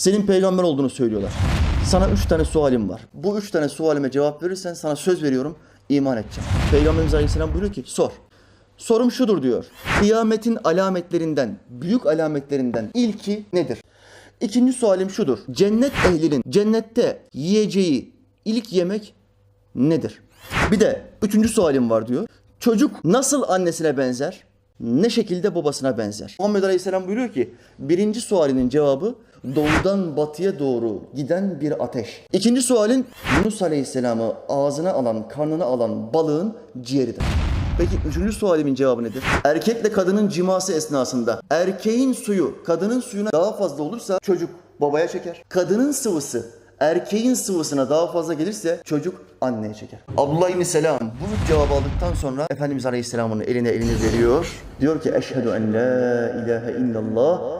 Senin peygamber olduğunu söylüyorlar. Sana üç tane sualim var. Bu üç tane sualime cevap verirsen sana söz veriyorum iman edeceğim. Peygamberimiz Aleyhisselam buyuruyor ki sor. Sorum şudur diyor. Kıyametin alametlerinden, büyük alametlerinden ilki nedir? İkinci sualim şudur. Cennet ehlinin cennette yiyeceği ilk yemek nedir? Bir de üçüncü sualim var diyor. Çocuk nasıl annesine benzer? Ne şekilde babasına benzer? Muhammed Aleyhisselam buyuruyor ki birinci sualinin cevabı doğudan batıya doğru giden bir ateş. İkinci sualin Yunus Aleyhisselam'ı ağzına alan, karnına alan balığın ciğeridir. Peki üçüncü sualimin cevabı nedir? Erkekle kadının ciması esnasında erkeğin suyu kadının suyuna daha fazla olursa çocuk babaya çeker. Kadının sıvısı erkeğin sıvısına daha fazla gelirse çocuk anneye çeker. Abdullah İbni Selam bu cevabı aldıktan sonra Efendimiz Aleyhisselam'ın eline elini veriyor. Diyor ki eşhedü en la ilahe illallah